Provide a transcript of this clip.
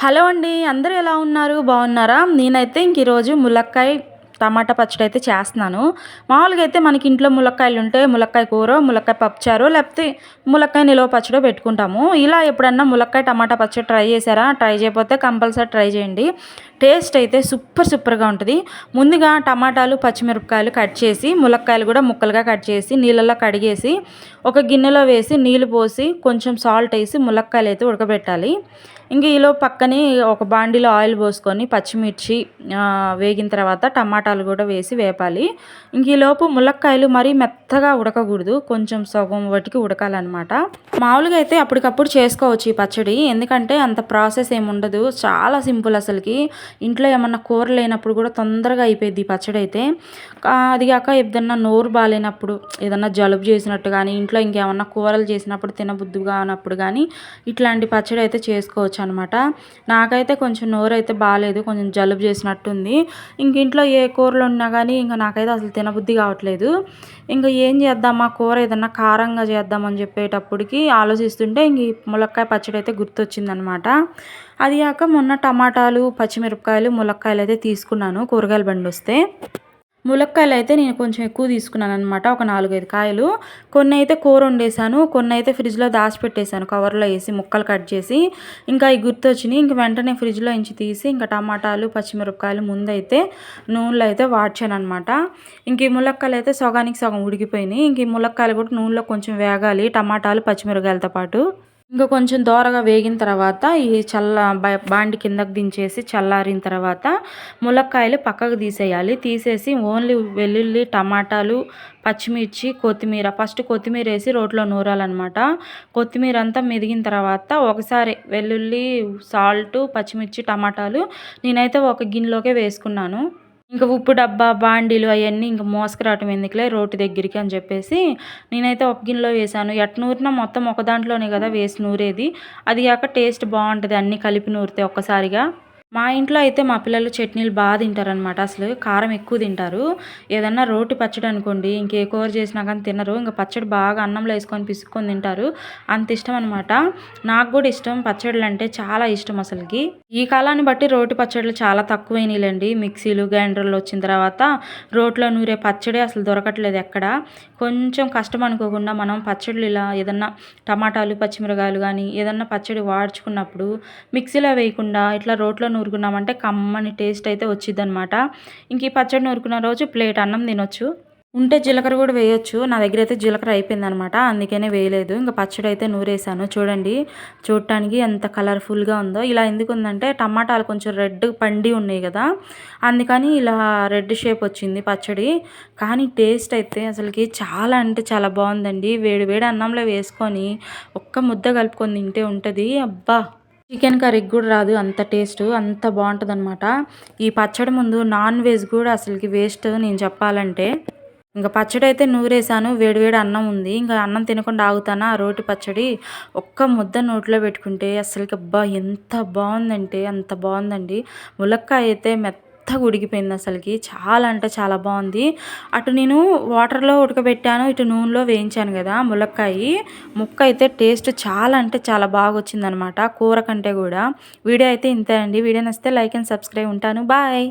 Hello అండి అందరూ ఎలా ఉన్నారు? బాగున్నారా? నేనైతే ఇంక ఈరోజు ములక్కాయ టమాటా పచ్చడి అయితే చేస్తున్నాను. మామూలుగా అయితే మనకి ఇంట్లో ములక్కాయలు ఉంటే ములక్కాయ కూర ములక్కాయ పప్పుచారు లేకపోతే ములక్కాయ నిలువ పచ్చడి పెట్టుకుంటాము. ఇలా ఎప్పుడన్నా ములక్కాయ టమాటా పచ్చడి ట్రై చేశారా? ట్రై చేయకపోతే కంపల్సరీ ట్రై చేయండి. టేస్ట్ అయితే సూపర్ సూపర్గా ఉంటుంది. ముందుగా టమాటాలు పచ్చిమిరపకాయలు కట్ చేసి ములక్కాయలు కూడా ముక్కలుగా కట్ చేసి నీళ్ళల్లో కడిగేసి ఒక గిన్నెలో వేసి నీళ్ళు పోసి కొంచెం సాల్ట్ వేసి ములక్కాయలు అయితే ఉడకబెట్టాలి. ఇంక ఈలో పక్కనే ఒక బాండీలో ఆయిల్ పోసుకొని పచ్చిమిర్చి వేగిన తర్వాత టమాటా టమాటాలు కూడా వేసి వేపాలి. ఇంక ఈలోపు ములక్కాయలు మరీ మెత్తగా ఉడకకూడదు. కొంచెం సగం వాటికి ఉడకాలన్నమాట. మామూలుగా అయితే అప్పటికప్పుడు చేసుకోవచ్చు ఈ పచ్చడి. ఎందుకంటే అంత ప్రాసెస్ ఏమి ఉండదు. చాలా సింపుల్ అసలుకి. ఇంట్లో ఏమన్నా కూర లేనప్పుడు కూడా తొందరగా అయిపోయింది ఈ పచ్చడి అయితే. అది కాక ఏదన్నా నోరు బాగాలేనప్పుడు ఏదన్నా జలుబు చేసినట్టు కానీ ఇంట్లో ఇంకేమన్నా కూరలు చేసినప్పుడు తినబుద్ధి కానప్పుడు కానీ ఇట్లాంటి పచ్చడి అయితే చేసుకోవచ్చు అనమాట నాకైతే కొంచెం నోరు అయితే బాగాలేదు కొంచెం జలుబు చేసినట్టుంది. ఇంక ఇంట్లో ఏ కూరలు ఉన్నా కానీ ఇంకా నాకైతే అసలు తినబుద్ధి కావట్లేదు. ఇంకా ఏం చేద్దామా? కూర ఏదన్నా కారంగా చేద్దామని చెప్పేటప్పటికి ఆలోచిస్తుంటే ఇంక ములక్కాయ పచ్చడి అయితే గుర్తొచ్చిందనమాట. అది కాక మొన్న టమాటాలు పచ్చిమిరపకాయలు ములక్కాయలు అయితే తీసుకున్నాను కూరగాయల బండి వస్తే. ములక్కాయలు అయితే నేను కొంచెం ఎక్కువ తీసుకున్నాను అనమాట ఒక నాలుగైదు కాయలు. కొన్ని అయితే కూర వండేసాను కొన్ని అయితే ఫ్రిడ్జ్లో దాచిపెట్టేశాను కవర్లో వేసి ముక్కలు కట్ చేసి. ఇంకా అవి గుర్తొచ్చినాయి ఇంక వెంటనే ఫ్రిడ్జ్లో ఇంచి తీసి ఇంకా టమాటాలు పచ్చిమిరపకాయలు ముందైతే నూనెలో అయితే వాడ్చాను అనమాట ఇంక ఈ ములక్కాయలు అయితే సగానికి సగం ఉడికిపోయినాయి ఇంక ఈ ములక్కాయలు కూడా నూనెలో కొంచెం వేగాలి టమాటాలు పచ్చిమిరపకాయలతో పాటు. ఇంకా కొంచెం దోరగా వేగిన తర్వాత ఈ చల్ల బాండి కిందకు దించేసి చల్లారిన తర్వాత ములక్కాయలు పక్కకు తీసేయాలి. తీసేసి ఓన్లీ వెల్లుల్లి టమాటాలు పచ్చిమిర్చి కొత్తిమీర ఫస్ట్ కొత్తిమీర వేసి రోట్లో నూరాలన్నమాట. కొత్తిమీర అంతా మెదిగిన తర్వాత ఒకసారి వెల్లుల్లి సాల్ట్ పచ్చిమిర్చి టమాటాలు నేనైతే ఒక గిన్నెలోకే వేసుకున్నాను. ఇంకా ఉప్పు డబ్బా బాండీలు అవన్నీ ఇంకా మోసుకురావటం ఎందుకులే రోటి దగ్గరికి అని చెప్పేసి నేనైతే ఒక గిన్నెలో వేసాను ఎట్ నూరినా మొత్తం ఒక దాంట్లోనే కదా వేసి నూరేది. అది కాక టేస్ట్ బాగుంటుంది. అన్నీ కలిపి నూరితే ఒక్కసారిగా. మా ఇంట్లో అయితే మా పిల్లలు చట్నీలు బాగా తింటారనమాట అసలు కారం ఎక్కువ తింటారు. ఏదన్నా రోటి పచ్చడి అనుకోండి ఇంకే కూర చేసినా కానీ తినరు. ఇంకా పచ్చడి బాగా అన్నంలో వేసుకొని పిసుక్కొని తింటారు. అంత ఇష్టం అనమాట నాకు కూడా ఇష్టం పచ్చళ్ళు అంటే చాలా ఇష్టం అసలుకి. ఈ కాలాన్ని బట్టి రోటి పచ్చళ్ళు చాలా తక్కువైనాయిలేండి. మిక్సీలు గ్రైండర్లు వచ్చిన తర్వాత రోట్లో నూరే పచ్చడి అసలు దొరకట్లేదు ఎక్కడ. కొంచెం కష్టం అనుకోకుండా మనం పచ్చళ్ళు ఇలా ఏదన్నా టమాటాలు పచ్చిమిరకాయలు కానీ ఏదన్నా పచ్చడి వాడ్చుకున్నప్పుడు మిక్సీలో వేయకుండా ఇట్లా రోట్లో నూరుకున్నామంటే కమ్మని టేస్ట్ అయితే వచ్చింది అనమాట ఇంక ఈ పచ్చడి నూరుకున్న రోజు ప్లేట్ అన్నం తినొచ్చు. ఉంటే జీలకర్ర కూడా వేయొచ్చు. నా దగ్గర అయితే జీలకర్ర అయిపోయింది అనమాట అందుకనే వేయలేదు. ఇంకా పచ్చడి అయితే నూరేసాను. చూడండి చూడటానికి ఎంత కలర్ఫుల్గా ఉందో. ఇలా ఎందుకు ఉందంటే టమాటాలు కొంచెం రెడ్ పండి ఉన్నాయి కదా. అందుకని ఇలా రెడ్ షేప్ వచ్చింది పచ్చడి. కానీ టేస్ట్ అయితే అసలుకి చాలా అంటే చాలా బాగుందండి. వేడి వేడి అన్నంలో వేసుకొని ఒక్క ముద్ద కలుపుకొని తింటే ఉంటుంది. అబ్బా! చికెన్ కర్రీకి కూడా రాదు అంత టేస్ట్ అంత బాగుంటుంది అనమాట ఈ పచ్చడి ముందు నాన్ వెజ్ కూడా అసలుకి వేస్ట్ నేను చెప్పాలంటే. ఇంకా పచ్చడి అయితే నూరేసాను వేడివేడి అన్నం ఉంది. ఇంకా అన్నం తినకుండా ఆగుతానా ఆ రోటి పచ్చడి? ఒక్క ముద్ద నోట్లో పెట్టుకుంటే అసలుకి అబ్బా ఎంత బాగుందంటే అంత బాగుందండి. ములక్కాయ అయితే మెత్త మెత్తగా ఉడికిపోయింది అసలుకి. చాలా అంటే చాలా బాగుంది. అటు నేను వాటర్లో ఉడకబెట్టాను ఇటు నూనెలో వేయించాను కదా ములక్కాయి. ముక్క అయితే టేస్ట్ చాలా అంటే చాలా బాగా వచ్చిందనమాట కూర కంటే కూడా. వీడియో అయితే ఇంతే అండి. వీడియో నచ్చితే లైక్ అండ్ సబ్స్క్రైబ్ ఉంటాను. బాయ్.